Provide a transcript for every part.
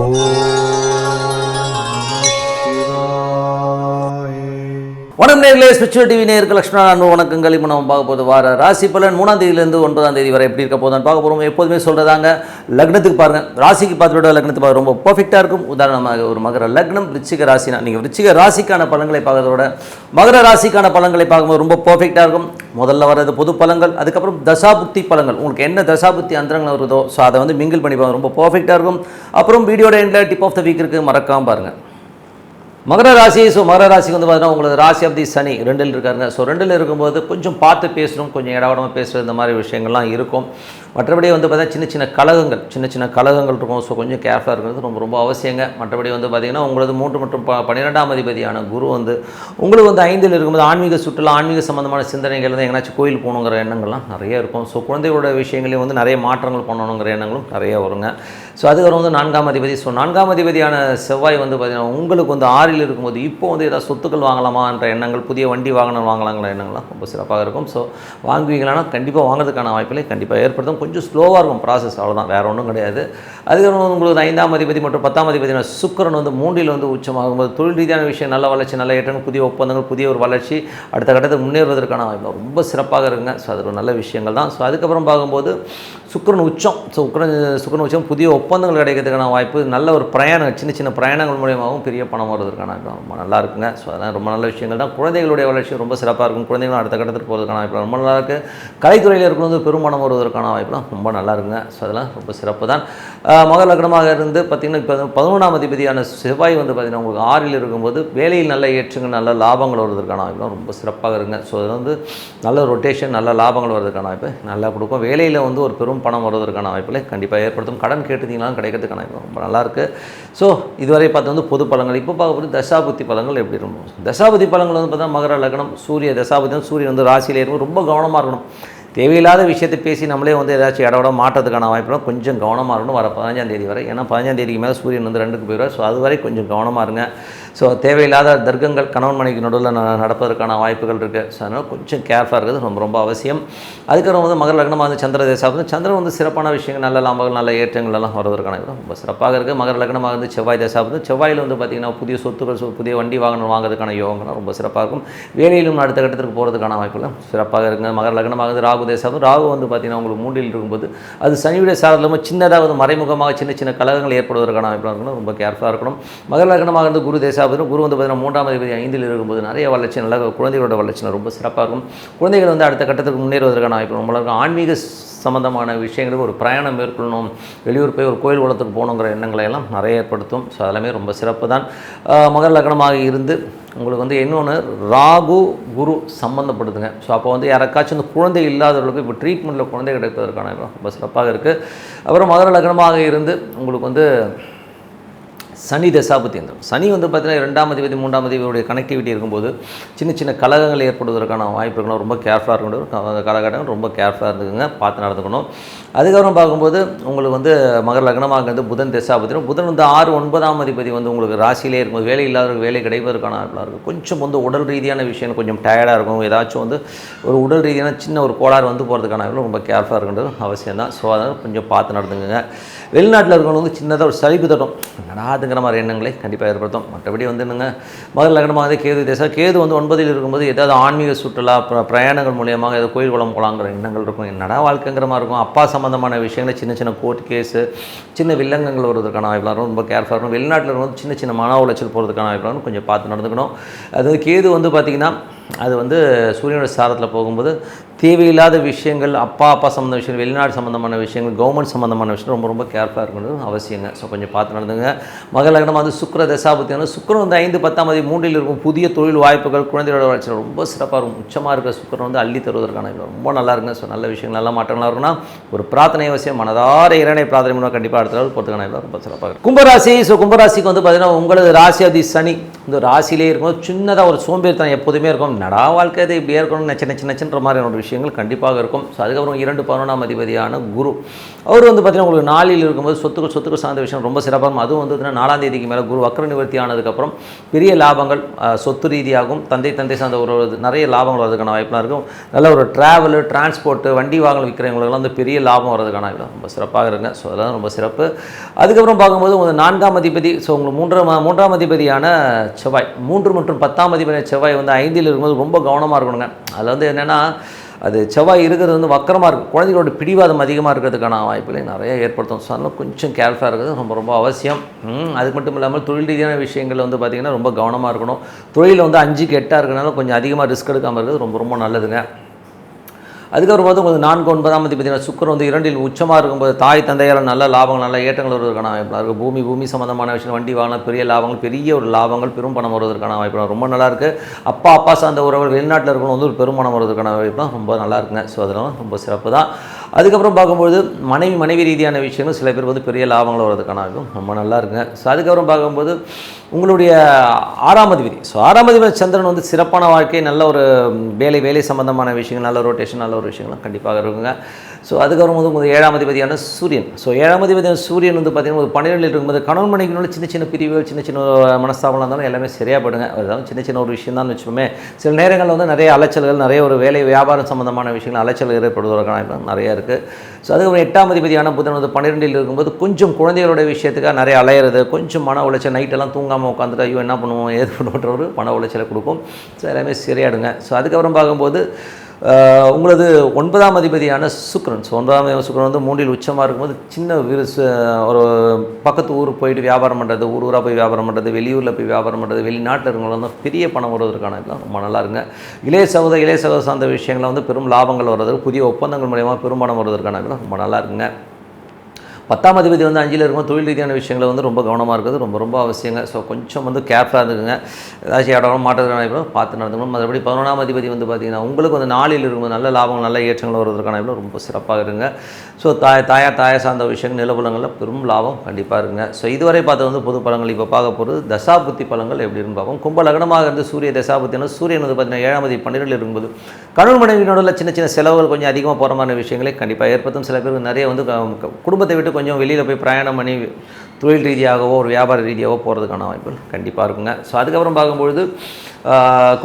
Oh. வணக்கம் நேர்களே special TV நேருக்கு லட்சுமணா அன்பு வணக்கங்கள். இப்போ நம்ம பார்க்க போது வார ராசி பலன். மூணாம் தேதியிலேருந்து ஒன்பதாம் தேதி வரை எப்படி இருக்க போதும் பார்க்க போகிறோம் எப்போதுமே சொல்கிறதாங்க லக்னத்துக்கு பாருங்கள் ராசிக்கு பார்த்துட்டு லக்னத்து லக்னத்துக்கு பார்க்க ரொம்ப பர்ஃபெக்டாக இருக்கும். உதாரணமாக ஒரு மகர லக்னம் ரிச்சிக ராசினா நீங்கள் ரிச்சிக ராசிக்கான பலன்களை பார்க்கறதோட மகர ராசிக்கான பலன்களை பார்க்கும்போது ரொம்ப பர்ஃபெக்டாக இருக்கும். முதல்ல வர்றது பொது பலங்கள் அதுக்கப்புறம் தசாபுக்தி பலங்கள் உங்களுக்கு என்ன தசாபுக்தி அந்தரங்கள் வருதோ ஸோ அதை வந்து மிங்கிள் பண்ணி பாருங்க ரொம்ப பர்ஃபெக்டாக இருக்கும். அப்புறம் வீடியோட எண்டில் டிப் ஆஃப் த வீக் இருக்குது மறக்காமல் பாருங்கள் மகர ராசி ஸோ மகர ராசிக்கு வந்து பார்த்தீங்கன்னா உங்களுக்கு ராசி ஆஃப் தி சனி ரெண்டில் இருக்காருங்க. ஸோ ரெண்டில் இருக்கும்போது கொஞ்சம் பார்த்து பேசணும் கொஞ்சம் இடவடமாக பேசுகிற இந்த மாதிரி விஷயங்கள்லாம் இருக்கும். மற்றபடி வந்து பார்த்தீங்கன்னா சின்ன சின்ன கழகங்கள் சின்ன சின்ன கழகங்கள் இருக்கும். ஸோ கொஞ்சம் கேர்ஃபுல்லாக இருக்கிறது ரொம்ப ரொம்ப அவசியங்க. மற்றபடி வந்து பார்த்திங்கன்னா உங்களது மூன்று மற்றும் ப பன்னிரெண்டாம் அதிபதியான குரு வந்து உங்களுக்கு வந்து ஐந்தில் இருக்கும்போது ஆன்மீக சுற்றுலா ஆன்மீக சம்மந்தமான சிந்தனைகள் வந்து எங்கேனாச்சும் கோயில் போகணுங்கிற எண்ணங்கள்லாம் நிறைய இருக்கும். ஸோ குழந்தைகளோட விஷயங்களையும் வந்து நிறைய மாற்றங்கள் பண்ணணுங்கிற எண்ணங்களும் நிறைய வருங்க. ஸோ அதுக்கப்புறம் வந்து நான்காம் அதிபதி. ஸோ நான்காம் அதிபதியான செவ்வாய் வந்து பார்த்திங்கன்னா உங்களுக்கு வந்து ஆறில் இருக்கும்போது இப்போ வந்து ஏதாவது சொத்துக்கள் வாங்கலாமான்ற எண்ணங்கள் புதிய வண்டி வாகனம் வாங்கலாங்கிற எண்ணங்கள்லாம் ரொம்ப சிறப்பாக இருக்கும். ஸோ வாங்குவீங்களானா கண்டிப்பாக வாங்குறதுக்கான வாய்ப்புகளை கண்டிப்பாக ஏற்படுத்தும். கொஞ்சம் ஸ்லோவாக இருக்கும் ப்ராசஸ் அவ்வளோதான் வேறு ஒன்றும் கிடையாது. அதுக்கப்புறம் வந்து உங்களுக்கு ஐந்தாம் அதிபதி மற்றும் பத்தாம் அதிபதியான சுக்கரன் வந்து மூன்றில் வந்து உச்சமாகும்போது தொழில் ரீதியான விஷயம் நல்ல வளர்ச்சி நல்ல ஏற்றம் புதிய ஒப்பந்தங்கள் புதிய ஒரு வளர்ச்சி அடுத்த கட்டத்துக்கு முன்னேறுவதற்கான வாய்ப்பு ரொம்ப சிறப்பாக இருக்குங்க. ஸோ அது ஒரு நல்ல விஷயங்கள் தான். ஸோ அதுக்கப்புறம் பார்க்கும்போது சுக்கரன் உச்சம். ஸோ சுக்கரன் சுக்கரன் உச்சம் புதிய ஒப்பந்தங்கள் கிடைக்கிறதுக்கான வாய்ப்பு நல்ல ஒரு பிரயாணம் சின்ன சின்ன பிரயாணங்கள் மூலியமாகவும் பெரிய பணம் வருவதற்கான ரொம்ப நல்லா இருக்குங்க. ஸோ அதெல்லாம் ரொம்ப நல்ல விஷயங்கள் தான். குழந்தைகளுடைய வளர்ச்சி ரொம்ப சிறப்பாக இருக்கும். குழந்தைகளும் அடுத்த கட்டத்துக்கு போகிறதுக்கான வாய்ப்பு ரொம்ப நல்லா இருக்குது கலைத்துறையில் இருக்கிறது பெருமானம் வருவதற்கான வாய்ப்புலாம் ரொம்ப நல்லா இருக்குங்க. ஸோ அதெல்லாம் ரொம்ப சிறப்பு தான். ஆஹ் மகர லக்னமாக இருந்து பார்த்திங்கன்னா இப்போ பதினொன்றாம் அதிபதியான செவ்வாய் வந்து பார்த்திங்கன்னா உங்களுக்கு ஆறில் இருக்கும்போது வேலையில் நல்ல ஏற்றுங்க நல்ல லாபங்கள் வருவதற்கான வாய்ப்புலாம் ரொம்ப சிறப்பாக இருங்க ஸோ அது வந்து நல்ல ரொட்டேஷன் நல்ல லாபங்கள் வருவதற்கான வாய்ப்பு நல்லா கொடுக்கும். வேலையில் வந்து ஒரு பெரும் பணம் வருவதற்கான வாய்ப்புகளை கண்டிப்பாக ஏற்படுத்தும். கடன் கேட்டுத்தீங்களாம் கிடைக்கிறதுக்கான வாய்ப்பு ரொம்ப நல்லா ஸோ இதுவரை பார்த்து வந்து பொது பழங்கள். இப்போ பார்க்கும்போது தசாபுத்தி பழங்கள் எப்படி இருக்கும்? தசாபுத்தி பழங்கள் வந்து பார்த்தா மகர லக்னம் சூரிய தசாபுத்தி சூரியன் வந்து ராசியில் இருக்கும். ரொம்ப கவனமாக இருக்கணும். தேவையில்லாத விஷயத்தை பேசி நம்மளே வந்து ஏதாச்சும் இடவிட மாற்றத்துக்கான வாய்ப்புலாம் கொஞ்சம் கவனமாக இருக்கணும். வர பதினஞ்சாம் தேதி வரை. ஏன்னா பதினஞ்சாம் தேதிக்கு மேலே சூரியன் வந்து ரெண்டுக்கு போயிடுவார். ஸோ அது வரை கொஞ்சம் கவனமாக இருங்க. ஸோ தேவையில்லாத தர்க்கங்கள் கணவன் மனைக்கு நடுவில் ந- நடப்பதற்கான வாய்ப்புகள் இருக்குது ஸோ அதனால் கொஞ்சம் கேர்ஃபுல்லாக இருக்கிறது ரொம்ப ரொம்ப அவசியம். அதுக்கப்புறம் வந்து மகர லக்னமாக வந்து சந்திர தேசம் வந்து சந்திரன் வந்து சிறப்பான விஷயங்கள் நல்ல லாபங்கள் நல்ல ஏற்றங்கள் எல்லாம் வருவதற்கான ரொம்ப சிறப்பாக இருக்குது மகர லக்னமாக வந்து செவ்வாய் தேசா வந்து செவ்வாயில் வந்து பார்த்திங்கன்னா புதிய சொத்துக்கள் சொ- புதிய வண்டி வாகனம் வாங்குறதுக்கான யோகங்கள்லாம் ரொம்ப சிறப்பாக இருக்கும். வேலையிலும் அடுத்த கட்டத்துக்கு போகிறதுக்கான வாய்ப்புகளும் சிறப்பாக இருக்குங்க. மகர லக்னமாக வந்து ராகு தேசம் ராகு வந்து பார்த்திங்கன்னா உங்களுக்கு மூன்றில் இருக்கும்போது அது சனியுடைய சாரம் இல்லாமல் சின்னதாக வந்து மறைமுகமாக சின்ன சின்ன கலகங்கள் ஏற்படுவதற்கான அமைப்பாக இருக்கணும் ரொம்ப கேர்ஃபுல்லாக இருக்கணும். மகர லக்னமாக இருந்து குரு தேசாபதி குரு வந்து பார்த்தீங்கன்னா மூன்றாம் அதிபதி ஐந்தில் இருக்கும்போது நிறைய வளர்ச்சி நல்ல குழந்தைகளோட வளர்ச்சி ரொம்ப சிறப்பாக இருக்கும். குழந்தைகள் வந்து அடுத்த கட்டத்துக்கு முன்னேறுவதற்கான வாய்ப்பு ரொம்ப இருக்கும். ஆன்மீக சம்மந்தமான விஷயங்களுக்கு ஒரு பிரயாணம் மேற்கொள்ளணும். வெளியூர் போய் ஒரு கோயில் குளத்துக்கு போகணுங்கிற எண்ணங்களை எல்லாம் நிறைய ஏற்படுத்தும். ஸோ அதெல்லாமே ரொம்ப சிறப்பு தான் மகர லக்னமாக இருந்து உங்களுக்கு வந்து இன்னொன்று ராகு குரு சம்மந்தப்படுதுங்க ஸோ அப்போ வந்து யாருக்காச்சும் இந்த குழந்தை இல்லாதவர்களுக்கு இப்போ ட்ரீட்மெண்ட்டில் குழந்தை கிடைப்பதற்கான ரொம்ப சிறப்பாக இருக்குது அப்புறம் மதுர லக்னமாக இருந்து உங்களுக்கு வந்து சனி தசாபத்தியந்திரம் சனி வந்து பார்த்தீங்கன்னா ரெண்டாம் அதிபதி மூன்றாம் அதிபதியுடைய கனெக்டிவிட்டி இருக்கும்போது சின்ன சின்ன கலகங்கள் ஏற்படுவதற்கான வாய்ப்பு இருக்கணும் ரொம்ப கேர்ஃபுல்லாக இருக்கணும் கலகட்டங்கள் காலகட்டம் ரொம்ப கேர்ஃபுல்லாக இருந்துக்குங்க. பார்த்து நடந்துக்கணும். அதுக்கப்புறம் பார்க்கும்போது உங்களுக்கு வந்து மகர லக்னமாக வந்து புதன் தசாபத்திரம் புதன் வந்து ஆறு ஒன்பதாம் அதிபதி வந்து உங்களுக்கு ராசியிலே இருக்கும்போது வேலை இல்லாதவர்கள் வேலை கிடைப்பதற்கான ஆட்களாக இருக்கும். கொஞ்சம் வந்து உடல் ரீதியான விஷயம் கொஞ்சம் டயர்டாக இருக்கும். ஏதாச்சும் வந்து ஒரு உடல் ரீதியான சின்ன ஒரு கோளாறு வந்து போகிறதுக்கான ரொம்ப கேர்ஃபுல்லாக இருக்கின்றது அவசியம் தான் ஸோ அதனால் கொஞ்சம் பார்த்து நடந்துக்குங்க. வெளிநாட்டில் இருக்கிறவங்க வந்து சின்னதாக ஒரு சலிப்பு தட்டும். அப்படிங்கிற மாதிரி எண்ணங்களை கண்டிப்பாக ஏற்படுத்தும். மற்றபடி வந்து என்னங்க மகர லக்னமாக வந்து கேது தேசம். கேது வந்து ஒன்பதில் இருக்கும்போது ஏதாவது ஆன்மீக சுற்றுலா பிரயாணங்கள் மூலியமாக ஏதோ கோயில் குளம் போகலாங்கிற எண்ணங்கள் இருக்கும். என்னடா வாழ்க்கைங்கிற மாதிரி இருக்கும். அப்பா சம்மந்தமான விஷயங்களை சின்ன சின்ன கோர்ட் கேஸு சின்ன வில்லங்கங்கள் வருவதற்கான வாய்ப்பு ரொம்ப கேர்ஃபுல்லாக இருக்கும் வெளிநாட்டில் இருந்து சின்ன சின்ன மன உளைச்சல் போகிறதுக்கான வாய்ப்பு கொஞ்சம் பார்த்து நடந்துக்கணும். அதாவது கேது வந்து பார்த்திங்கன்னா அது வந்து சூரியனோட சாரத்தில் போகும்போது தேவையில்லாத விஷயங்கள் அப்பா அப்பா சம்மந்த விஷயங்கள் வெளிநாடு சம்மந்தமான விஷயங்கள் கவர்மெண்ட் சம்மந்தமான விஷயம் ரொம்ப ரொம்ப கேர்ஃபுல்லாக இருக்கணும் அவசியங்க ஸோ கொஞ்சம் பார்த்து நடந்துங்க. மகள் லக்னம் வந்து சுக்கர தசாபத்தியான சுக்கரம் வந்து ஐந்து பத்தாம் தேதி மூன்றில் இருக்கும் புதிய தொழில் வாய்ப்புகள் குழந்தையோட வளர்ச்சி ரொம்ப சிறப்பாக இருக்கும். உச்சமாக இருக்கிற சுக்கரம் வந்து அள்ளி தருவதற்கான ரொம்ப நல்லா இருக்குங்க ஸோ நல்ல விஷயங்கள் நல்ல மாற்றங்களாக இருக்குன்னா ஒரு பிரார்த்தனை அவசியம். மனதார இறைனை பிரார்த்தனை பண்ணுவோம். கண்டிப்பாக அடுத்த நாள் போகிறதுக்கான ரொம்ப சிறப்பாக இருக்கும். கும்பராசி. ஸோ கும்பராசிக்கு வந்து பார்த்தீங்கன்னா உங்களது ராசி அதி சனி. இந்த ராசியிலே இருக்கும் சின்னதாக ஒரு சோம்பேறித்தனம் எப்போதுமே இருக்கும். நடா வாழ்க்கை இது இப்படியே இருக்கணும் நச்ச நச்ச நச்சுன்ற மாதிரியான விஷயங்கள் கண்டிப்பாக இருக்கும். ஸோ அதுக்கப்புறம் இரண்டு பதினொன்றாம் அதிபதியான குரு. அவர் வந்து பார்த்தீங்கன்னா உங்களுக்கு நாளில் இருக்கும்போது சொத்துக்கள் சொத்துக்கள் சார்ந்த விஷயம் ரொம்ப சிறப்பாக இருக்கும். அதுவும் வந்து நாலாம் தேதிக்கு மேலே குரு வக்கர நிவர்த்தி ஆனதுக்கப்புறம் பெரிய லாபங்கள் சொத்து ரீதியாகவும் தந்தை தந்தை சார்ந்த ஒரு நிறைய லாபங்கள் வரதுக்கான வாய்ப்புலாம் இருக்கும். நல்ல ஒரு ட்ராவலு டிரான்ஸ்போர்ட்டு வண்டி வாகனம் விற்கிறவங்களுக்குலாம் வந்து பெரிய லாபம் வரதுக்கான வாய்ப்பு ரொம்ப சிறப்பாக இருங்க ஸோ அதெல்லாம் ரொம்ப சிறப்பு. அதுக்கப்புறம் பார்க்கும்போது உங்களுக்கு நான்காம் அதிபதி ஸோ உங்களுக்கு மூன்றாம் மூன்றாம் அதிபதியான செவ்வாய் மூன்று மற்றும் பத்தாம் அதிபதியான செவ்வாய் வந்து ஐந்தில் இருக்கும்போது ரொம்ப கவனமாக இருக்கணுங்க. அதில் வந்து என்னென்னா அது செவ்வாய் இருக்கிறது வந்து வக்கரமாக இருக்கும் குழந்தைகளோட பிடிவாதம் அதிகமாக இருக்கிறதுக்கான வாய்ப்புகளை நிறைய ஏற்படுத்தும். ஸோ அதனால் கொஞ்சம் கேர்ஃபுல்லாக இருக்கிறது ரொம்ப ரொம்ப அவசியம். அது மட்டும் இல்லாமல் தொழில் ரீதியான விஷயங்கள் வந்து பார்த்திங்கன்னா ரொம்ப கவனமாக இருக்கணும். தொழிலில் வந்து அஞ்சுக்கு எட்டாக இருக்கிறனால கொஞ்சம் அதிகமாக ரிஸ்க் எடுக்காமல் இருக்கிறது ரொம்ப ரொம்ப நல்லதுங்க. அதுக்கப்புறம் பார்த்து உங்களுக்கு நான்கு ஒன்பதாம் தேதி பார்த்தீங்கன்னா சுக்கரம் வந்து இரண்டில் உச்சமாக இருக்கும்போது தாய் தந்தையால் நல்ல லாபங்கள் நல்ல ஏற்றங்கள் வருவதற்கான வாய்ப்பு இருக்குது பூமி பூமி சம்மந்தமான விஷயம் வண்டி வாங்கின பெரிய லாபங்கள் பெரிய ஒரு லாபங்கள் பெரும் பணம் வருவதற்கான வாய்ப்பு ரொம்ப நல்லா இருக்குது அப்பா அப்பா சார்ந்த உறவுகள் வெளிநாட்டில் இருக்கணும் வந்து ஒரு பெரும் பணம் வருவதற்கான வாய்ப்பு ரொம்ப நல்லா இருக்குங்க. ஸோ அதெல்லாம் ரொம்ப சிறப்பு தான் அதுக்கப்புறம் பார்க்கும்போது மனைவி மனைவி ரீதியான விஷயங்கள் சில பேர் வந்து பெரிய லாபங்கள் வர்றதுக்கான வாய்ப்பும் ரொம்ப நல்லா இருக்குங்க. ஸோ அதுக்கப்புறம் பார்க்கும்போது உங்களுடைய ஆறாம் அதிபதி. ஸோ ஆறாம் அதிபதி சந்திரன் வந்து சிறப்பான வாழ்க்கை நல்ல ஒரு வேலை வேலை சம்பந்தமான விஷயங்கள் நல்ல ரொட்டேஷன் நல்ல ஒரு விஷயங்கள்லாம் கண்டிப்பாக இருக்குங்க. ஸோ அதுக்கப்புறம் வந்து உங்களுக்கு ஏழாம் அதிபதியான சூரியன். ஸோ ஏழாம் அதிபதியான சூரியன் வந்து பார்த்திங்கன்னா ஒரு பன்னிரெண்டில் இருக்கும்போது கணவன் மனைவிக்குள்ள சின்ன சின்ன பிரிவுகள் சின்ன சின்ன மனஸ்தாபம் இருந்தாலும் எல்லாமே சரியாக படுங்க அதாவது சின்ன சின்ன ஒரு விஷயம் தான் வச்சுப்போமே சில நேரங்களில் வந்து நிறைய அலைச்சல்கள் நிறைய ஒரு வேலை வியாபாரம் சம்மந்தமான விஷயங்கள் அலைச்சல் ஏற்படுவதற்கான நிறையா இருக்குது ஸோ அதுக்கப்புறம் எட்டாம் அதிபதியான புதன் வந்து பன்னிரெண்டில் இருக்கும்போது கொஞ்சம் குழந்தைகளோட விஷயத்துக்காக நிறைய அலையிறது கொஞ்சம் மன உளைச்சல் நைட்டெல்லாம் தூங்காமல் உட்காந்துட்டு ஐயோ என்ன பண்ணுவோம் ஏது பண்ணுவோன்ற ஒரு மன உளைச்சலை கொடுக்கும். ஸோ எல்லாமே சரியாடுங்க ஸோ அதுக்கப்புறம் பார்க்கும்போது உங்களது ஒன்பதாம் அதிபதியான சுக்ரன் ஸோ ஒன்பதாம் அதிபதி வந்து மூன்றில் உச்சமாக இருக்கும்போது சின்ன ஒரு பக்கத்து ஊருக்கு போயிட்டு வியாபாரம் பண்ணுறது ஊர் ஊராக போய் வியாபாரம் பண்ணுறது வெளியூரில் போய் வியாபாரம் பண்ணுறது வெளிநாட்டில் இருக்கவங்க வந்து பெரிய பணம் வருவதற்கான இதெல்லாம் ரொம்ப நல்லா இருங்க இளைய சகோதர இளைய சகோதர சார்ந்த விஷயங்களில் வந்து பெரும் லாபங்கள் வர்றதுக்கு புதிய ஒப்பந்தங்கள் மூலயமா பெரும் பணம் வருவதற்கான இதெல்லாம் ரொம்ப நல்லா இருக்குங்க. பத்தாம் அதிபதி வந்து அஞ்சில் இருக்கும் தொழில் ரீதியான விஷயங்களை வந்து ரொம்ப கவனமாக இருக்கிறது ரொம்ப ரொம்ப அவசியங்க. ஸோ கொஞ்சம் வந்து கேர்ஃபுல்லாக இருந்துக்குங்க. ஏதாச்சும் இடம் மாற்றம் பார்த்து நடந்துக்கணும். மற்றபடி பதினொன்றாம் அதிபதி வந்து பார்த்திங்கன்னா உங்களுக்கு வந்து நாளில் இருக்கும்போது நல்ல லாபம் நல்ல ஏற்றங்கள் வருவதற்கான இவ்வளோ ரொம்ப சிறப்பாக இருங்க ஸோ தாய் தாயார் தாயார் சார்ந்த விஷயங்கள் நிலபலங்களில் பெரும் லாபம் கண்டிப்பாக இருங்க ஸோ இதுவரை பார்த்து வந்து பொது பழங்கள் இப்போ பார்க்க போகிறது தசாபுத்தி பழங்கள் எப்படி இருந்து பார்ப்போம். கும்ப லக்னமாக இருந்து சூரிய தசாபுத்தினா சூரியன் வந்து பார்த்தீங்கன்னா ஏழாம் தேதி பன்னிரெண்டில் இருக்கும்போது கணவன் மனைவியினோட சின்ன சின்ன செலவுகள் கொஞ்சம் அதிகமாக போகிற மாதிரி விஷயங்களை கண்டிப்பாக ஏற்படுத்தும். சில பேருக்கு நிறைய வந்து குடும்பத்தை விட்டு கொஞ்சம் வெளியில் போய் பிரயாணம் பண்ணி தொழில் ரீதியாகவோ ஒரு வியாபார ரீதியாகவோ போகிறதுக்கான வாய்ப்புகள் கண்டிப்பாக இருக்குங்க. ஸோ அதுக்கப்புறம் பார்க்கும்பொழுது ஆஹ்,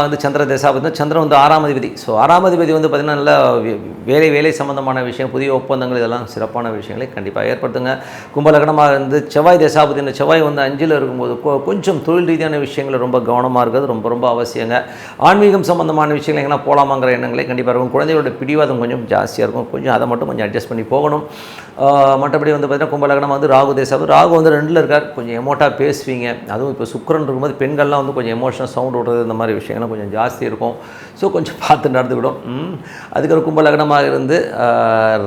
வந்து சந்திர தசாபதி சந்திரன் வந்து ஆறாம் அதிபதி. ஸோ ஆறாம் அதிபதி வந்து பார்த்திங்கன்னா நல்ல வே- வேலை வேலை சம்பந்தமான விஷயம் புதிய ஒப்பந்தங்கள் இதெல்லாம் சிறப்பான விஷயங்களை கண்டிப்பாக ஏற்படுத்துங்க. கும்பலகனமாக இருந்து செவ்வாய் தசாபதி இந்த செவ்வாய் வந்து அஞ்சில் இருக்கும்போது கொஞ்சம் தொழில் ரீதியான விஷயங்களை ரொம்ப கவனமாக இருக்கிறது ரொம்ப ரொம்ப அவசியங்க. ஆன்மீகம் சம்பந்தமான விஷயங்கள் எங்கன்னா போகலாமாங்கிற எண்ணங்களே கண்டிப்பாக இருக்கும். குழந்தைகளோட பிடிவாதம் கொஞ்சம் ஜாஸ்தியாக இருக்கும். கொஞ்சம் அதை மட்டும் கொஞ்சம் அட்ஜஸ்ட் பண்ணி போகணும். மற்றபடி வந்து பார்த்தீங்கன்னா கும்பலகனம் வந்து ராகு தேசாபதி. ராகு வந்து ரெண்டில் இருக்கார். கொஞ்சம் எமோட்டாக பேசுவீங்க. அதுவும் இப்போ சுக்கரன் இருக்கும்போது பெண்கள்லாம் வந்து கொஞ்சம் எமோஷனல் சவுண்ட் விடுறது இந்த மாதிரி விஷயங்கள்லாம் கொஞ்சம் ஜாஸ்தி இருக்கும். ஸோ கொஞ்சம் பார்த்து நடந்துக்கிடும் ம். அதுக்கப்புறம் கும்பலகனமாக இருந்து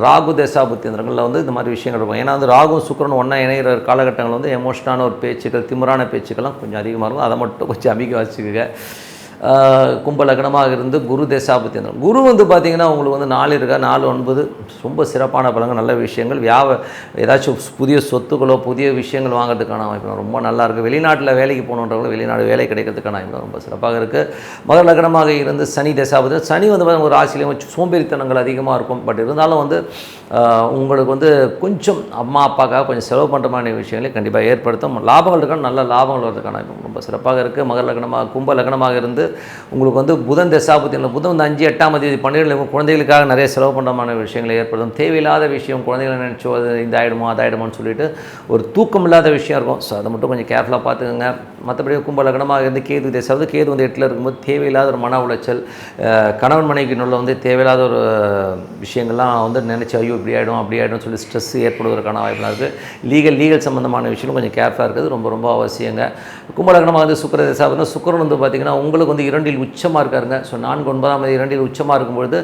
ராகு ராகு தேசாபுத்தியந்திரங்களில் வந்து இந்த மாதிரி விஷயங்கள் இருக்கும். ஏன்னா வந்து ராகும் சுக்கரன் ஒன்றா இணைகிற காலகட்டங்கள் வந்து எமோஷனான ஒரு பேச்சுக்கள் திமிரான பேச்சுக்கள்லாம் கொஞ்சம் அதிகமாக இருக்கும். அதை மட்டும் கொஞ்சம் அமைக்க வச்சுக்கோங்க. கும்ப லக்னமாக இருந்து குரு தேசாபத்தியம் குரு வந்து பார்த்திங்கன்னா உங்களுக்கு வந்து நாலு இருக்கா? நாலு ஒன்பது. ரொம்ப சிறப்பான பலங்கள் நல்ல விஷயங்கள். வியாப ஏதாச்சும் புதிய சொத்துக்களோ புதிய விஷயங்கள் வாங்குறதுக்கான வாய்ப்பு ரொம்ப நல்லா இருக்குது வெளிநாட்டில் வேலைக்கு போகணுன்றவங்களும் வெளிநாடு வேலை கிடைக்கிறதுக்கான வாய்ப்பு ரொம்ப சிறப்பாக இருக்குது மகர லக்னமாக இருந்து சனி தேசாபத்தியம். சனி வந்து பார்த்தீங்கன்னா ஒரு ராசியிலையும் சோம்பேறித்தனங்கள் அதிகமாக இருக்கும். பட் இருந்தாலும் வந்து உங்களுக்கு வந்து கொஞ்சம் அம்மா அப்பாக்காக கொஞ்சம் செலவு பண்ணுற மாதிரி விஷயங்களை கண்டிப்பாக ஏற்படுத்தும். லாபங்கள் இருக்கான நல்ல லாபங்கள் வர்றதுக்கான ரொம்ப சிறப்பாக இருக்குது மகர லக்னமாக கும்ப லக்னமாக இருந்து உங்களுக்கு வந்து புதன் தசாபத்தியில் புதன் வந்து அஞ்சு எட்டாம் தேதி பன்னிரெண்டு குழந்தைகளுக்காக நிறைய செலவு பண்ணுறமான விஷயங்களை ஏற்படுத்தும். தேவையில்லாத விஷயம் குழந்தைகளை நினச்சோ அது இந்த ஆகிடுமோ அதாயிடுமோன்னு சொல்லிட்டு ஒரு தூக்கம் இல்லாத விஷயம் இருக்கும். ஸோ அதை மட்டும் கொஞ்சம் கேர்ஃபுல்லாக பார்த்துக்கோங்க. மற்றபடி கும்ப லக்னமாக இருந்து கேது தேசாவது கேது வந்து எட்டில் இருக்கும்போது தேவையில்லாத ஒரு மன உளைச்சல் கணவன் மனைவி நடுவில் வந்து தேவையில்லாத ஒரு விஷயங்கள்லாம் வந்து நினச்சி ஐயோ இப்படி ஆகிடும் அப்படி ஆகிடும் சொல்லி ஸ்ட்ரெஸ் ஏற்படுவதற்கான வாய்ப்புலாம் இருக்குது லீகல் லீகல் சம்மந்தமான விஷயம் கொஞ்சம் கேர்ஃபுல்லாக இருக்கிறது ரொம்ப ரொம்ப அவசியங்க. கும்பலகனமாக வந்து சுக்கர தசாபதினா சுக்கரன் வந்து பார்த்திங்கன்னா உங்களுக்கு வந்து இரண்டில் உச்சமாக இருக்காருங்க. ஸோ நான்கு ஒன்பதாம் தேதி இரண்டில் உச்சமாக இருக்கும்பொழுது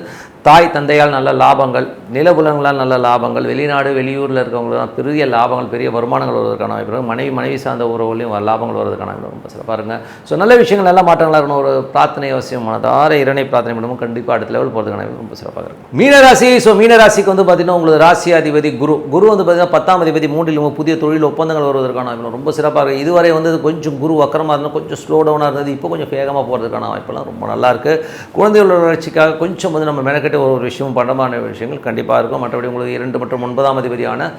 தாய் தந்தையால் நல்ல லாபங்கள் நிலபுலங்களால் நல்ல லாபங்கள் வெளிநாடு வெளியூரில் இருக்கவங்களாம் பெரிய லாபங்கள் பெரிய வருமானங்கள் வருவதற்கான வாய்ப்பு மனைவி மனைவி சார்ந்த உறவுலையும் லாபங்கள் வருவதற்கான வாய்ப்பு ரொம்ப சிறப்பாக இருங்க ஸோ நல்ல விஷயங்கள் நல்ல மாற்றங்களாக இருக்கணும். ஒரு பிரார்த்தனை அவசியம் மனதார இரணை பிரார்த்தனை பண்ணும் கண்டிப்பாக அடுத்த லெவல் போகிறதுக்கான ரொம்ப சிறப்பாக இருக்கும். மீனராசி ஸோ மீனராசிக்கு வந்து பார்த்தீங்கன்னா பார்த்தீங்கன்னா உங்களுக்கு ராசி அதிபதி குரு. குரு வந்து பார்த்தீங்கன்னா பத்தாம் அதிபதி மூன்றில் புதிய தொழில் ஒப்பந்தங்கள் வருவதற்கான வாய்ப்பு ரொம்ப சிறப்பாக இருக்குது இதுவரை வந்து கொஞ்சம் குரு வக்கரமாக இருந்தால் கொஞ்சம் ஸ்லோ டவுனாக இருந்தது. இப்போ கொஞ்சம் வேகமாக போகிறதுக்கான வாய்ப்பெல்லாம் ரொம்ப நல்லாயிருக்கு குழந்தைகளோட வளர்ச்சிக்காக கொஞ்சம் வந்து நம்ம மெனக்கெட்டு ஒரு ஒரு விஷயம் பண்டமான விஷயங்கள் கண்டிப்பாக இருக்கும். மற்றபடி உங்களுக்கு இரண்டு மற்றும் ஒன்பதாம் அதிபதியான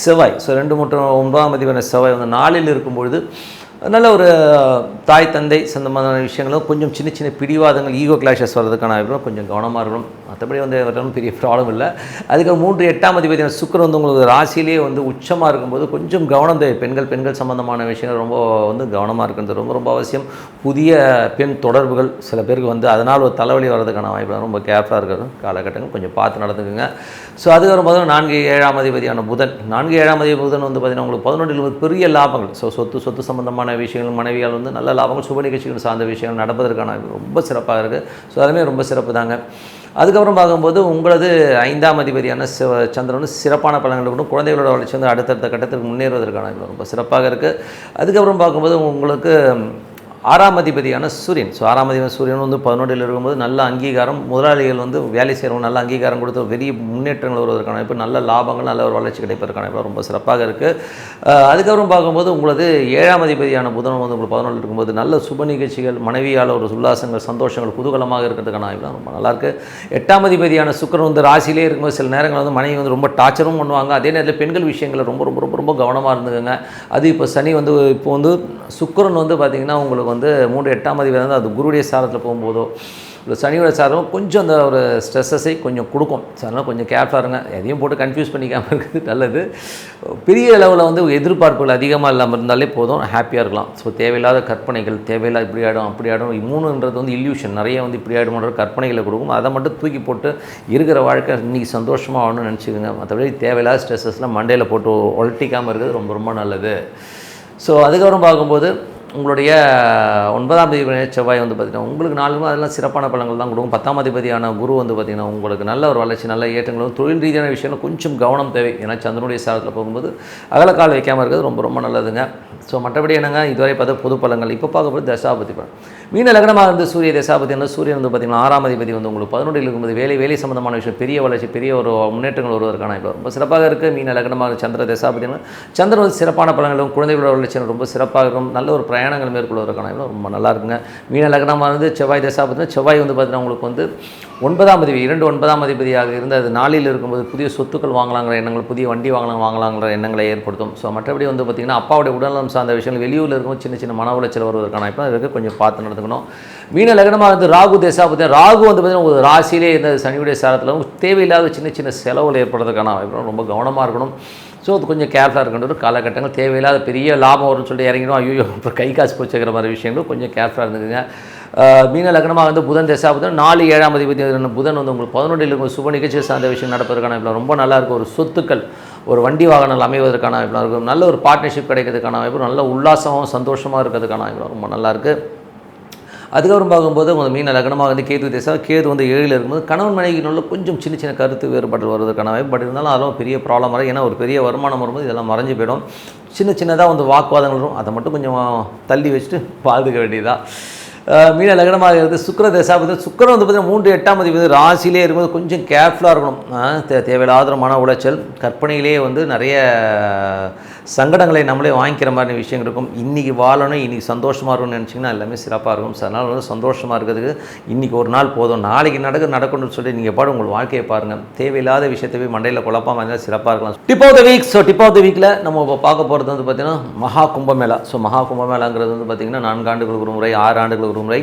செவ்வாய். ஸோ ரெண்டு மற்றும் ஒன்பதாம் அதிபதியான செவ்வாய் வந்து நாளில் இருக்கும்பொழுது நல்ல ஒரு தாய் தந்தை சம்பந்தமான விஷயங்களும் கொஞ்சம் சின்ன சின்ன பிடிவாதங்கள் ஈகோ கிளாஷஸ் வர்றதுக்கான வாய்ப்பு கொஞ்சம் கவனமாக இருக்கணும். மற்றபடி வந்து ஒன்றும் பெரிய ப்ராப்ளம் இல்லை. அதுக்கு மூன்று எட்டாம் அதிபதியான சுக்கரன் வந்து உங்களுக்கு ராசியிலேயே வந்து உச்சமாக இருக்கும்போது கொஞ்சம் கவனம் தேவை. பெண்கள் பெண்கள் சம்மந்தமான விஷயங்கள் ரொம்ப வந்து கவனமாக இருக்கிறது ரொம்ப ரொம்ப அவசியம். புதிய பெண் தொடர்புகள் சில பேருக்கு வந்து அதனால் ஒரு தலைவலி வர்றதுக்கான வாய்ப்பு ரொம்ப கேர்ஃபுல்லாக இருக்கிறது. காலகட்டங்கள் கொஞ்சம் பார்த்து நடந்துக்குங்க. ஸோ அது வரும்போது நான்கு ஏழாம் அதிபதியான புதன். நான்கு ஏழாம் அதிபதி புதன் வந்து பார்த்திங்கன்னா உங்களுக்கு பதினொன்றில் பெரிய லாபங்கள். ஸோ சொத்து சொத்து சம்பந்தமான விஷயங்கள் மனைவியால் வந்து நல்ல லாபங்கள் சுப நிகழ்ச்சிகள் சார்ந்த விஷயங்கள் நடப்பதற்கான ரொம்ப சிறப்பாக இருக்குது ஸோ அதுவுமே ரொம்ப சிறப்பு தாங்க. அதுக்கப்புறம் பார்க்கும்போது உங்களது ஐந்தாம் அதிபதியான சிவ சந்திரனும் சிறப்பான பலன்கள் கொடுக்கும். குழந்தைகளோட வளர்ச்சி வந்து அடுத்தடுத்த கட்டத்திற்கு முன்னேறுவதற்கான ரொம்ப சிறப்பாக இருக்குது அதுக்கப்புறம் பார்க்கும்போது உங்களுக்கு ஆறாம் அதிபதியான சூரியன். ஸோ ஆறாம் அதிபதி சூரியன் வந்து பதினொன்றில் இருக்கும்போது நல்ல அங்கீகாரம் முதலாளிகள் வந்து வேலை செய்கிறவங்க நல்ல அங்கீகாரம் கொடுத்து பெரிய முன்னேற்றங்கள் வருவதற்கான இப்போ நல்ல லாபங்கள் நல்ல ஒரு வளர்ச்சி கிடைப்பதற்கான இப்போ ரொம்ப சிறப்பாக இருக்குது அதுக்கப்புறம் பார்க்கும்போது உங்களது ஏழாம் அதிபதியான புதன் வந்து உங்களுக்கு பதினொன்று இருக்கும்போது நல்ல சுப நிகழ்ச்சிகள் மனைவியால் ஒரு உல்லாசங்கள் சந்தோஷங்கள் குதூகலமாக இருக்கிறதுக்கான வாய்ப்பு ரொம்ப நல்லாயிருக்கு எட்டாம் அதிபதியான சுக்கரன் வந்து ராசியிலே இருக்கும்போது சில நேரங்கள் வந்து மனைவி வந்து ரொம்ப டார்ச்சரும் பண்ணுவாங்க. அதே நேரத்தில் பெண்கள் விஷயங்களை ரொம்ப ரொம்ப ரொம்ப ரொம்ப கவனமாக இருந்துக்கங்க. அது இப்போ சனி வந்து இப்போ வந்து சுக்கரன் வந்து பார்த்திங்கன்னா உங்களுக்கு வந்து மூன்று எட்டாம் அதிபதி வந்து அது குருடைய சாரத்தில் போகும்போதோ இல்லை சனியோட சாரம் கொஞ்சம் அந்த ஒரு ஸ்ட்ரெஸ்ஸஸை கொஞ்சம் கொடுக்கும். ஸோ அதனால் கொஞ்சம் கேர்ஃபுல்லாக இருங்க. எதையும் போட்டு கன்ஃபியூஸ் பண்ணிக்காமல் இருக்கிறது நல்லது. பெரிய அளவில் வந்து எதிர்பார்ப்புகள் அதிகமாக இல்லாமல் இருந்தாலே போதும். ஹாப்பியாக இருக்கலாம். ஸோ தேவையில்லாத கற்பனைகள் தேவையில்லாத இப்படி ஆகிடும் அப்படி ஆகிடும் மூணுன்றது வந்து இல்யூஷன் நிறைய வந்து இப்படி ஆகிடும்ன்ற கற்பனைகளை கொடுக்கும். அதை மட்டும் தூக்கி போட்டு இருக்கிற வாழ்க்கை இன்றைக்கி சந்தோஷமாக ஆகணும்னு நினச்சிக்கோங்க. மற்றபடி தேவையில்லாத ஸ்ட்ரெஸ்ஸஸ்லாம் மண்டையில் போட்டு ஒழட்டிக்காமல் இருக்கிறது ரொம்ப ரொம்ப நல்லது. ஸோ அதுக்கப்புறம் பார்க்கும்போது உங்களுடைய ஒன்பதாம் தேதி செவ்வாய் வந்து பார்த்திங்கன்னா உங்களுக்கு நாலுமே அதெல்லாம் சிறப்பான பழங்கள் தான் கொடுக்கும். பத்தாம் அதிபதியான குரு வந்து பார்த்திங்கன்னா உங்களுக்கு நல்ல ஒரு வளர்ச்சி நல்ல ஏற்றங்களும் தொழில் ரீதியான விஷயங்கள் கொஞ்சம் கவனம் தேவை. ஏன்னா சந்திரனுடைய சாரத்தில் போகும்போது அகலக்கால் வைக்காமல் இருக்கிறது ரொம்ப ரொம்ப நல்லதுங்க. ஸோ மற்றபடி என்னங்க? இதுவரை பார்த்தா பொது பழங்கள் இப்போ பார்க்கப்படுது தசாபதி பலன். மீன லக்னமாக இருந்து சூரிய தசாபதி என்ன சூரியன் வந்து பார்த்திங்கன்னா ஆறாம் அதிபதி வந்து உங்களுக்கு பதினொன்றில் இருக்கும்போது வேலை வேலை சம்பந்தமான விஷயம் பெரிய வளர்ச்சி பெரிய ஒரு முன்னேற்றங்கள் வருவதற்கான இப்போ ரொம்ப சிறப்பாக இருக்குது மீன லக்னமாக சந்திர தசாபதி சந்திரன் வந்து சிறப்பான பழங்களும் குழந்தைகளோட வளர்ச்சி ரொம்ப சிறப்பாக இருக்கும். நல்ல ஒரு பயணங்கள் மேற்கொள்வதற்கான ரொம்ப நல்லா இருக்குங்க மீன லக்னமாக இருந்து செவ்வாய் தசாபதி செவ்வாய் வந்து பார்த்தீங்கன்னா உங்களுக்கு வந்து ஒன்பதாம் அதிபதி இரண்டு ஒன்பதாம் அதிபதியாக இருந்து அது நாளில் இருக்கும்போது புதிய சொத்துக்கள் வாங்கலாங்கிற எண்ணங்கள் புதிய வண்டி வாங்கலாம் வாங்கலாங்கிற எண்ணங்களை ஏற்படுத்தும். ஸோ மற்றபடி வந்து பார்த்திங்கன்னா அப்பாவுடைய உடல்நலம் சார்ந்த விஷயங்கள் வெளியூரில் இருக்கும்போது சின்ன சின்ன மன உளைச்சல் வருவதற்கான இப்போ அதுக்கு கொஞ்சம் பார்த்து நடந்துக்கணும். மீன லக்னமாக இருந்து ராகு தேசாபதி ராகு வந்து பார்த்திங்கன்னா ஒரு ராசியிலே இருந்த சனியுடைய சாரத்தில் தேவையில்லாத சின்ன சின்ன செலவுகள் ஏற்படுறதுக்கான வாய்ப்பு ரொம்ப கவனமாக இருக்கணும். ஸோ அது கொஞ்சம் கேர்ஃபுல்லாக இருக்கின்ற ஒரு காலகட்டங்கள் தேவையில்லாத பெரிய லாபம் வரும்னு சொல்லிட்டு இறங்கிடும் ஐயோ இப்போ கை காசு போச்சுக்கிற மாதிரி விஷயங்களும் கொஞ்சம் கேர்ஃபுல்லாக இருந்துக்குங்க. மீன லக்னமாக வந்து புதன் தசா புதன் நாலு ஏழாம் அதிபதி புதன் வந்து உங்களுக்கு பதினொன்றில் இருக்கும். சுப நிகழ்ச்சி சார்ந்த விஷயம் நடப்பதற்கான இப்போ ரொம்ப நல்லா இருக்கும். ஒரு சொத்துக்கள் ஒரு வண்டி வாகனங்கள் அமைவதற்கான வாய்ப்பு இருக்கும். நல்ல ஒரு பார்ட்னர்ஷிப் கிடைக்கிறதுக்கான வாய்ப்பு நல்ல உல்லாசமாகவும் சந்தோஷமாக இருக்கிறதுக்கான வாய்ப்பு ரொம்ப நல்லாயிருக்கு அதுக்கப்புறம் பார்க்கும்போது உங்கள் மீன லக்னமாக வந்து கேது தேசா கேது வந்து ஏழில் இருக்கும்போது கணவன் மனைவிக்குள்ள கொஞ்சம் சின்ன சின்ன கருத்து வேறுபாடு வருவதற்கான வாய்ப்பு பட் இருந்தாலும் அதெல்லாம் பெரிய ப்ராப்ளம் வரும் ஏன்னா ஒரு பெரிய வருமானம் வரும்போது இதெல்லாம் மறைஞ்சு போயிடும். சின்ன சின்னதாக வந்து வாக்குவாதங்கள் வரும். அதை மட்டும் கொஞ்சம் தள்ளி வச்சுட்டு பாதுக்க வேண்டியதான் மீன லக்னமாக இருக்குது. சுக்கர தசாபதி சுக்கரம் வந்து பார்த்திங்கன்னா மூன்று எட்டாம் அதிபதி ராசியிலே இருக்கும்போது கொஞ்சம் கேர்ஃபுல்லாக இருக்கணும். தே தேவையில்லாத மன உளைச்சல். கற்பனையிலேயே வந்து நிறைய சங்கடங்களை நம்மளே வாங்கிக்கிற மாதிரி விஷயங்கள் இருக்கும். இன்றைக்கி வாழணும் இன்றைக்கி சந்தோஷமாக இருக்கும்னு நினச்சிங்கன்னா எல்லாமே சிறப்பாக இருக்கும். ஸோ அதனால் வந்து சந்தோஷமாக இருக்கிறதுக்கு இன்றைக்கி ஒரு நாள் போதும். நாளைக்கு நடக்க நடக்கணும்னு சொல்லி நீங்கள் பாடு உங்கள் வாழ்க்கையை பாருங்கள் தேவையில்லாத விஷயத்தை போய் மண்டையில் குழப்பாமல் இருந்தால் சிறப்பாக இருக்கலாம். Tip of the week so tip of the வீக்கில் நம்ம இப்போ பார்க்க போகிறது வந்து பார்த்திங்கன்னா மகா கும்பமேளா. ஸோ மகா கும்பமேளாங்கிறது வந்து பார்த்திங்கன்னா நான்கு ஆண்டுகளுக்கு ஒரு முறை ஆறு ஆண்டுகளுக்கு ஒரு முறை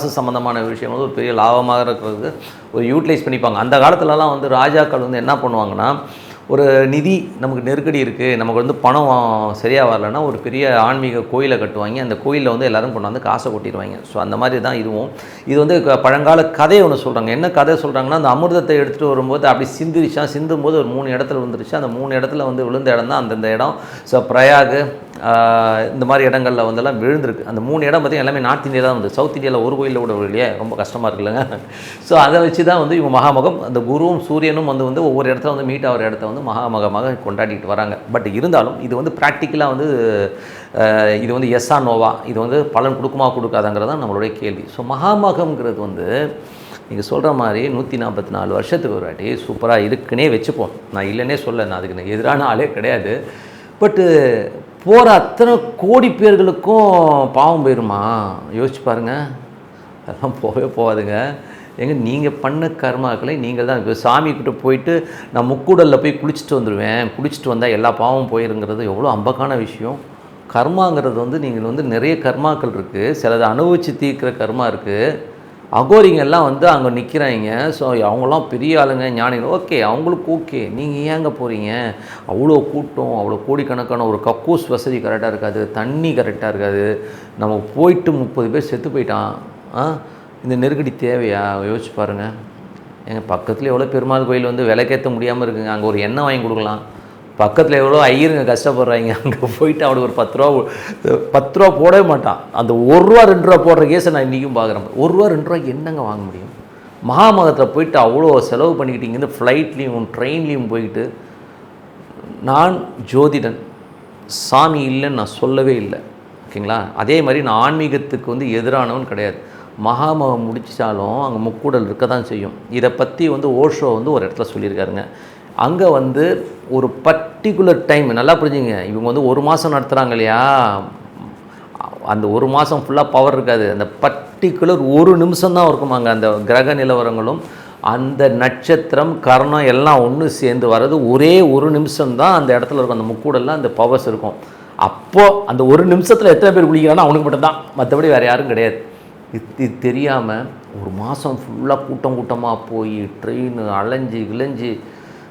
அரசு சம்மந்தமான விஷயம் வந்து ஒரு பெரிய லாபமாக இருக்கிறது. ஒரு யூட்டிலைஸ் பண்ணிப்பாங்க. அந்த காலத்துலலாம் வந்து ராஜாக்கள் வந்து என்ன பண்ணுவாங்கன்னா ஒரு நிதி நமக்கு நெருக்கடி இருக்குது நமக்கு வந்து பணம் சரியாக வரலன்னா ஒரு பெரிய ஆன்மீக கோயிலை கட்டுவாங்க. அந்த கோயிலில் வந்து எல்லாரும் கொண்டாந்து காசை கொட்டிடுவாங்க. ஸோ அந்த மாதிரி தான் இதுவும். இது வந்து பழங்கால கதையை ஒன்று சொல்கிறாங்க என்ன கதை சொல்கிறாங்கன்னா அந்த அமிர்தத்தை எடுத்துகிட்டு வரும்போது அப்படி சிந்திருச்சான். சிந்தும் போது ஒரு மூணு இடத்துல விழுந்துருச்சு அந்த மூணு இடத்துல வந்து விழுந்த இடம் தான் அந்தந்த இடம். ஸோ பிரயாகு இந்த மாதிரி இடங்களில் வந்தெல்லாம் விழுந்திருக்கு. அந்த மூணு இடம் பார்த்திங்கன்னா எல்லாமே நார்த் இந்தியா தான் வந்து சவுத் இந்தியாவில் ஒரு கோயிலில் கூட இல்லையே ரொம்ப கஷ்டமாக இருக்குல்லங்க ஸோ அதை வச்சு தான் வந்து இவங்க மகாமகம் அந்த குருவும் சூரியனும் வந்து வந்து ஒவ்வொரு இடத்துல வந்து மீட் ஆகிற இடத்த வந்து மகாமகமாக கொண்டாடிட்டு வராங்க. பட் இருந்தாலும் இது வந்து ப்ராக்டிக்கலாக வந்து இது வந்து எஸ்ஆ நோவா இது வந்து பலன் கொடுக்குமா கொடுக்காதாங்கிறது தான் நம்மளுடைய கேள்வி. ஸோ மகாமகம்ங்கிறது வந்து நீங்கள் சொல்கிற மாதிரி நூற்றி நாற்பத்தி நாலு வருஷத்துக்கு ஒரு வாட்டி சூப்பராக இருக்குன்னே வச்சுப்போம். நான் இல்லைன்னே சொல்ல நான் அதுக்கு எதிரான ஆளே கிடையாது. பட்டு போகிற அத்தனை கோடி பேர்களுக்கும் பாவம் போயிருமா? யோசிச்சு பாருங்க. அதெல்லாம் போகவே போகாதுங்க. ஏங்க நீங்கள் பண்ண கர்மாக்களை நீங்கள் தான். இப்போ சாமிக்கிட்ட போயிட்டு நான் முக்கூடலில் போய் குளிச்சுட்டு வந்துடுவேன் குளிச்சுட்டு வந்தால் எல்லா பாவம் போயிருங்கிறது எவ்வளோ அம்பக்கான விஷயம். கர்மாங்கிறது வந்து நீங்கள் வந்து நிறைய கர்மாக்கள் இருக்குது சிலதை அனுபவித்து தீர்க்கிற கர்மா இருக்குது அகோரிங்கெல்லாம் வந்து அங்கே நிற்கிறாங்க ஸோ அவங்களாம் பெரிய ஆளுங்க ஞானிகள். ஓகே அவங்களுக்கு ஓகே நீங்கள் ஏங்க போகிறீங்க அவ்வளோ கூட்டம் அவ்வளோ கோடிக்கணக்கான ஒரு கக்கூஸ் வசதி கரெக்டாக இருக்காது. தண்ணி கரெக்டாக இருக்காது. நம்ம போயிட்டு முப்பது பேர் செத்து போயிட்டான். ஆ? இந்த நெருக்கடி தேவையா? யோசிச்சு பாருங்கள் எங்கள் பக்கத்தில் எவ்வளோ பெருமாள் கோயில் வந்து விலைக்கேற்ற முடியாமல் இருக்குங்க. அங்கே ஒரு எண்ணெய் வாங்கி கொடுக்கலாம். பக்கத்தில் எவ்வளோ ஐயருங்க கஷ்டப்படுறாங்க அங்கே போயிட்டு அவனுக்கு ஒரு பத்து ரூபா பத்து ரூபா போடவே மாட்டான். அந்த ஒரு ரூபா ரெண்டு ரூபா போடுற கேஸை நான் இன்றைக்கும் பார்க்குறேன். ஒரு ரூபா ரெண்டு ரூபாய்க்கு என்னங்க வாங்க முடியும்? மகாமகத்தில் போயிட்டு அவ்வளோ செலவு பண்ணிக்கிட்டு இங்கேருந்து ஃப்ளைட்லேயும் ட்ரெயின்லேயும் போயிட்டு நான் ஜோதிடன் சாமி இல்லைன்னு நான் சொல்லவே இல்லை. ஓகேங்களா? அதே மாதிரி நான் ஆன்மீகத்துக்கு வந்து எதிரானவன் கிடையாது. மகாமகம் முடிச்சாலும் அங்கே முக்கூடல் இருக்க தான் செய்யும். இதை பற்றி வந்து ஓஷோ வந்து ஒரு இடத்துல சொல்லியிருக்காருங்க. அங்கே வந்து ஒரு பர்டிகுலர் டைம் நல்லா புரிஞ்சுங்க. இவங்க வந்து ஒரு மாதம் நடத்துகிறாங்க இல்லையா? அந்த ஒரு மாதம் ஃபுல்லாக பவர் இருக்காது. அந்த பர்டிகுலர் ஒரு நிமிஷம் தான் இருக்குமாங்க அந்த கிரக நிலவரங்களும் அந்த நட்சத்திரம் கரணம் எல்லாம் ஒன்று சேர்ந்து வர்றது ஒரே ஒரு நிமிஷம் தான் அந்த இடத்துல இருக்கும். அந்த முக்கூடெல்லாம் அந்த பவர்ஸ் இருக்கும். அப்போது அந்த ஒரு நிமிஷத்தில் எத்தனை பேர் குளிக்கிறானோ அவனுக்கு மட்டும்தான். மற்றபடி வேறு யாரும் கிடையாது. இது இது தெரியாமல் ஒரு மாதம் ஃபுல்லாக கூட்டம் கூட்டமாக போய் ட்ரெயின் அலைஞ்சு கிளைஞ்சு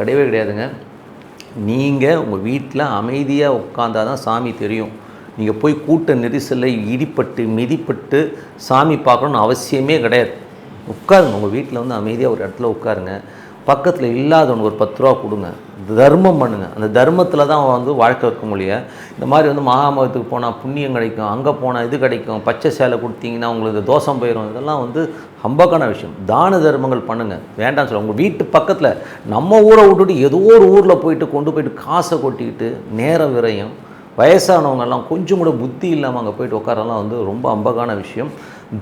கிடையவே கிடையாதுங்க. நீங்கள் உங்கள் வீட்டில் அமைதியாக உட்காந்தா தான் சாமி தெரியும். நீங்கள் போய் கூட்ட நெரிசலில் இடிப்பட்டு மிதிப்பட்டு சாமி பார்க்கணுன்னு அவசியமே கிடையாது. உட்காருங்க. உங்கள் வீட்டில் வந்து அமைதியாக ஒரு இடத்துல உட்காருங்க. பக்கத்தில் இல்லாதவனுக்கு ஒரு பத்து ரூபா கொடுங்க. தர்மம் பண்ணுங்கள் அந்த தர்மத்தில் தான் வந்து வாழ்க்கை வைக்க முடியும் இந்த மாதிரி வந்து மகாமகத்துக்கு போனால் புண்ணியம் கிடைக்கும் அங்கே போனால் இது கிடைக்கும் பச்சை சேலை கொடுத்தீங்கன்னா உங்களுக்கு தோஷம் போயிடும் இதெல்லாம் வந்து ஹம்பக்கான விஷயம். தான தர்மங்கள் பண்ணுங்கள் வேண்டாம் சொல்ல உங்கள் வீட்டு பக்கத்தில் நம்ம ஊரை விட்டுட்டு ஏதோ ஒரு ஊரில் போயிட்டு கொண்டு போயிட்டு காசை கொட்டிக்கிட்டு நேரம் விரையும் வயசானவங்கெல்லாம் கொஞ்சம் கூட புத்தி இல்லாமல் அங்கே போயிட்டு உட்காரலாம் வந்து ரொம்ப அம்பகான விஷயம்.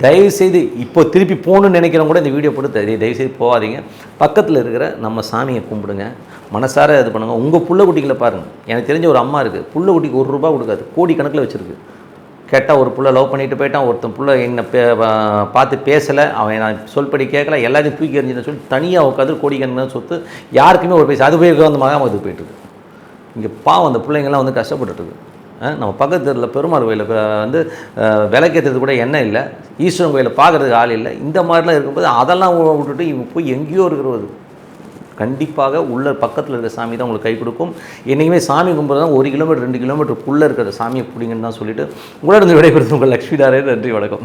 தயவுசெய்து இப்போ திருப்பி போகணுன்னு நினைக்கிறவங்க கூட இந்த வீடியோ போட்டு தயவுசெய்து போகாதீங்க. பக்கத்தில் இருக்கிற நம்ம சாமியை கும்பிடுங்க. மனசார இது பண்ணுங்கள் உங்கள் புள்ள குட்டிகளை பாருங்கள் எனக்கு தெரிஞ்ச ஒரு அம்மா இருக்குது புள்ள குட்டிக்கு ஒரு ரூபா கொடுக்காது. கோடி கணக்கில் வச்சுருக்கு. கேட்டால் ஒரு புள்ள லவ் பண்ணிட்டு போயிட்டான். ஒருத்தன் புள்ள என்னை பே பார்த்து பேசலை. அவன் நான் சொல்படி கேட்கல. எல்லாத்தையும் தூக்கி எறிஞ்சுன்னு சொல்லி தனியாக உட்காந்து கோடிக்கணக்கான சொத்து. யாருக்குமே ஒரு பைசா. அது போய் அந்த மகாமது போயிட்டுருக்கு இங்கே பாவம் அந்த பிள்ளைங்கள்லாம் வந்து கஷ்டப்பட்டுட்டு நம்ம பக்கத்து தெருவில் பெருமாள் கோயிலில் வந்து அஹ், விளக்கேற்றுறது கூட எண்ணெய் இல்லை. ஈஸ்வரன் கோயிலை பார்க்குறதுக்கு ஆள் இல்லை. இந்த மாதிரிலாம் இருக்கும்போது அதெல்லாம் விட்டுட்டு இவங்க போய் எங்கேயோ இருக்கிறது கண்டிப்பாக உள்ள பக்கத்தில் இருக்கிற சாமி தான் உங்களுக்கு கை கொடுக்கும். என்றைக்குமே சாமி கும்பிட்றது தான் ஒரு கிலோமீட்டர் ரெண்டு கிலோமீட்டருக்குள்ளே இருக்கிற சாமியை பிடிங்கன்னு தான் சொல்லிட்டு உங்களோட விடைபெறுது உங்கள் லக்ஷ்மி தாரே நன்றி வணக்கம்.